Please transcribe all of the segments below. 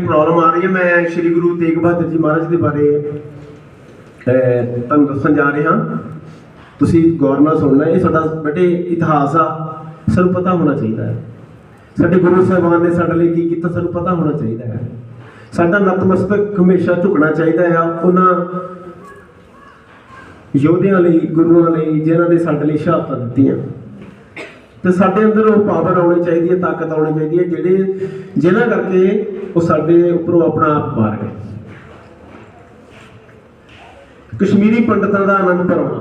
Problem ਆ ਰਹੀ ਹੈ। ਮੈਂ ਸ੍ਰੀ ਗੁਰੂ ਤੇਗ ਬਹਾਦਰ ਜੀ ਮਹਾਰਾਜ ਦੇ ਬਾਰੇ ਤੁਹਾਨੂੰ ਦੱਸਣ ਜਾ ਰਿਹਾ। ਤੁਸੀਂ ਗੌਰ ਨਾਲ ਸੁਣਨਾ, ਇਹ ਸਾਡਾ ਬੇਟੇ ਇਤਿਹਾਸ ਆ, ਸਾਨੂੰ ਪਤਾ ਹੋਣਾ ਚਾਹੀਦਾ ਹੈ। ਸਾਡੇ ਗੁਰੂ ਸਾਹਿਬਾਨ ਨੇ ਸਾਡੇ ਲਈ ਕੀ ਕੀਤਾ, ਸਾਨੂੰ ਪਤਾ ਹੋਣਾ ਚਾਹੀਦਾ ਹੈ। ਸਾਡਾ ਨਤਮਸਤਕ ਹਮੇਸ਼ਾ ਝੁਕਣਾ ਚਾਹੀਦਾ ਹੈ। ਉਹਨਾਂ ਯੋਧਿਆਂ ਲਈ, ਗੁਰੂਆਂ ਲਈ, ਜਿਨ੍ਹਾਂ ਨੇ ਸਾਡੇ ਲਈ ਸ਼ਹਾਦਤਾਂ ਦਿੱਤੀਆਂ। ਤੇ ਸਾਡੇ ਅੰਦਰ ਉਹ ਪਾਵਰ ਆਉਣੀ ਚਾਹੀਦੀ ਹੈ, ਤਾਕਤ ਆਉਣੀ ਚਾਹੀਦੀ ਹੈ। ਜਿਹੜੇ, ਜਿਹਨਾਂ ਕਰਕੇ ਉਹ ਸਾਡੇ ਉੱਪਰੋਂ ਆਪਣਾ ਆਪ ਮਾਰ ਗਏ। ਕਸ਼ਮੀਰੀ ਪੰਡਤਾਂ ਦਾ ਆਨੰਦ ਭਰਵਾਂ।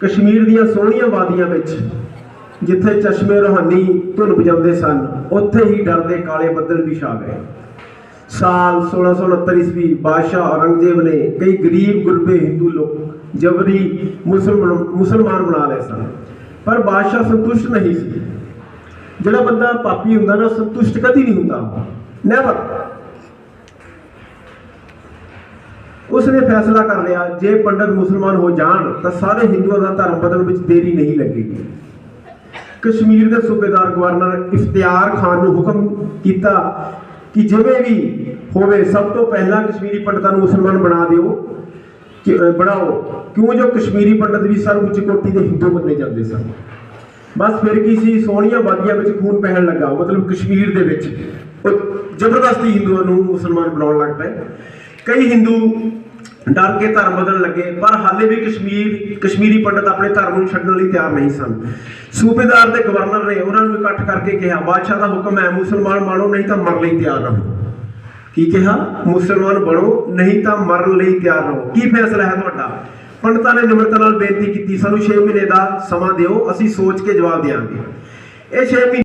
ਕਸ਼ਮੀਰ ਦੀਆਂ ਸੋਹਣੀਆਂ ਵਾਦੀਆਂ ਵਿੱਚ ਜਿੱਥੇ ਚਸ਼ਮੇ ਰੋਹਾਨੀ ਧੁਨ ਵਜਾਉਂਦੇ ਸਨ, ਉੱਥੇ ਹੀ ਡਰ ਦੇ ਕਾਲੇ ਬੱਦਲ ਵੀ ਛਾ ਗਏ। ਸਾਲ 1669 ਈਸਵੀ ਬਾਦਸ਼ਾਹ ਔਰੰਗਜ਼ੇਬ ਨੇ ਕਈ ਗਰੀਬ ਗੁਰਬੇ ਹਿੰਦੂ ਲੋਕ ਜਬਰੀ ਮੁਸਲਮਾਨ ਮੁਸਲਮਾਨ ਬਣਾ ਲਏ ਸਨ। ਪਰ ਬਾਦਸ਼ਾਹ ਸੰਤੁਸ਼ਟ ਨਹੀਂ ਸੀ। ਜਿਹੜਾ ਬੰਦਾ ਪਾਪੀ ਹੁੰਦਾ ਨਾ, ਸੰਤੁਸ਼ਟ ਕਦੀ ਨਹੀਂ ਹੁੰਦਾ। ਨੈਵਰ ਉਸਨੇ ਫੈਸਲਾ ਕਰ ਲਿਆ, ਜੇ ਪੰਡਤ ਮੁਸਲਮਾਨ ਹੋ ਜਾਣ, ਤਾਂ ਸਾਰੇ ਹਿੰਦੂਆਂ ਦਾ ਧਰਮ ਬਦਲਣ ਵਿੱਚ ਦੇਰੀ ਨਹੀਂ ਲੱਗੇਗੀ। ਕਸ਼ਮੀਰ ਦੇ ਸੂਬੇਦਾਰ ਗਵਰਨਰ ਇਫਤਿਆਰ ਖਾਨ ਨੂੰ ਹੁਕਮ ਕੀਤਾ ਕਿ ਜਿਵੇਂ ਵੀ ਹੋਵੇ, ਸਭ ਤੋਂ ਪਹਿਲਾਂ ਕਸ਼ਮੀਰੀ ਪੰਡਤਾਂ ਨੂੰ ਮੁਸਲਮਾਨ ਬਣਾ ਦਿਓ, ਕਿ ਬਣਾਓ। ਕਿਉਂ? ਜੋ ਕਸ਼ਮੀਰੀ ਪੰਡਤ ਵੀ ਸਰਵਉੱਚ ਕੋਟੀ ਦੇ ਹਿੰਦੂ ਮੰਨੇ ਜਾਂਦੇ ਸਨ। ਬਸ ਫਿਰ ਕੀ ਸੀ? ਸੋਹਣੀਆਂ ਵਾਦੀਆਂ ਵਿੱਚ ਖੂਨ ਪਹਿਣ ਲੱਗਾ। ਮਤਲਬ ਕਸ਼ਮੀਰ ਦੇ ਵਿੱਚ। ਜ਼ਬਰਦਸਤੀ ਹਿੰਦੂਆਂ ਨੂੰ ਮੁਸਲਮਾਨ ਬਣਾਉਣ ਲੱਗ ਪਏ। ਕਈ ਹਿੰਦੂ ਡਰ ਕੇ ਧਰਮ ਬਦਲਣ ਲੱਗੇ, ਪਰ ਹਾਲੇ ਵੀ ਕਸ਼ਮੀਰ, ਕਸ਼ਮੀਰੀ ਪੰਡਤ ਆਪਣੇ ਧਰਮ ਨੂੰ ਛੱਡਣ ਲਈ ਤਿਆਰ ਨਹੀਂ ਸਨ। ਸੂਬੇਦਾਰ ਤੇ ਗਵਰਨਰ ਨੇ ਉਹਨਾਂ ਨੂੰ ਇਕੱਠ ਕਰਕੇ ਕਿਹਾ, ਬਾਦਸ਼ਾਹ ਦਾ ਹੁਕਮ ਹੈ, ਮੁਸਲਮਾਨ ਬਣੋ ਨਹੀਂ ਤਾਂ ਮਰਨ ਲਈ ਤਿਆਰ ਰਹੋ। ਕੀ ਕਿਹਾ? ਮੁਸਲਮਾਨ ਬਣੋ, ਨਹੀਂ ਤਾਂ ਮਰਨ ਲਈ ਤਿਆਰ ਰਹੋ। ਕੀ ਫੈਸਲਾ ਹੈ ਤੁਹਾਡਾ? ਪੰਡਤਾਂ ਨੇ ਨਿਮਰਤਾ ਨਾਲ ਬੇਨਤੀ ਕੀਤੀ, ਸਾਨੂੰ 6 ਮਹੀਨੇ ਦਾ ਸਮਾਂ ਦਿਓ, ਅਸੀਂ ਸੋਚ ਕੇ ਜਵਾਬ ਦੇਵਾਂਗੇ। ਇਹ 6 ਮਹੀਨੇ